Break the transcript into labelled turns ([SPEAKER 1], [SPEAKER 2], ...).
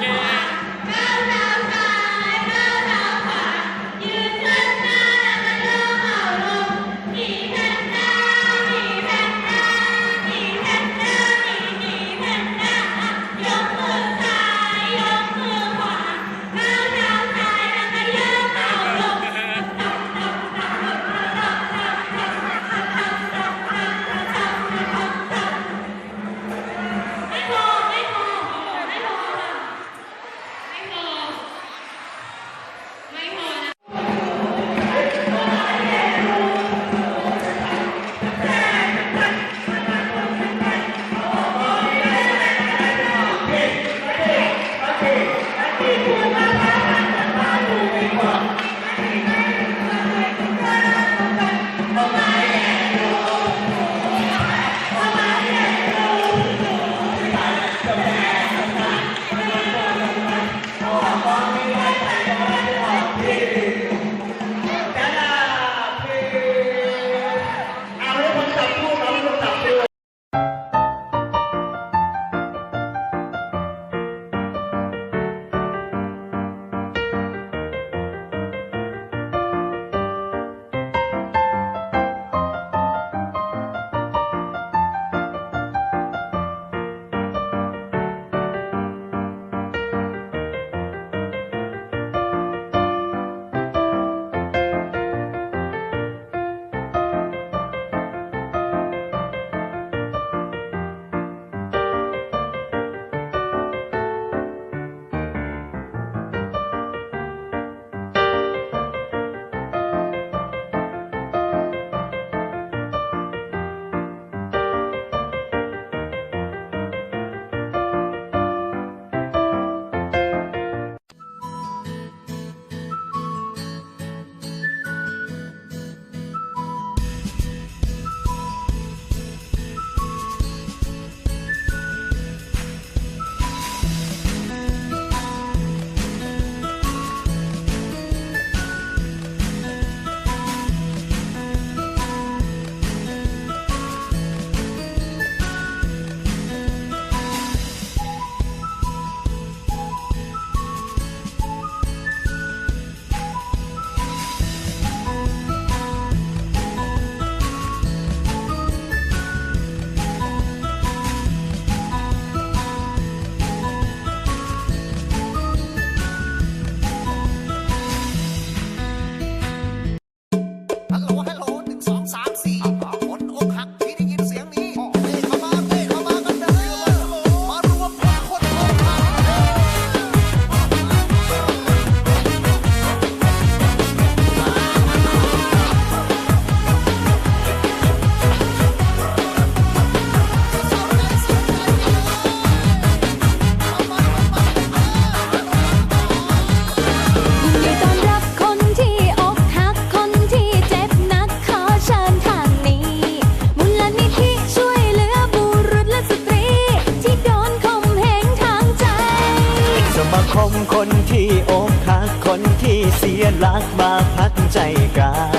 [SPEAKER 1] 경기 คม
[SPEAKER 2] คนที่อกหัก
[SPEAKER 3] คนที่เสี
[SPEAKER 4] ยหลักมาพักใจกา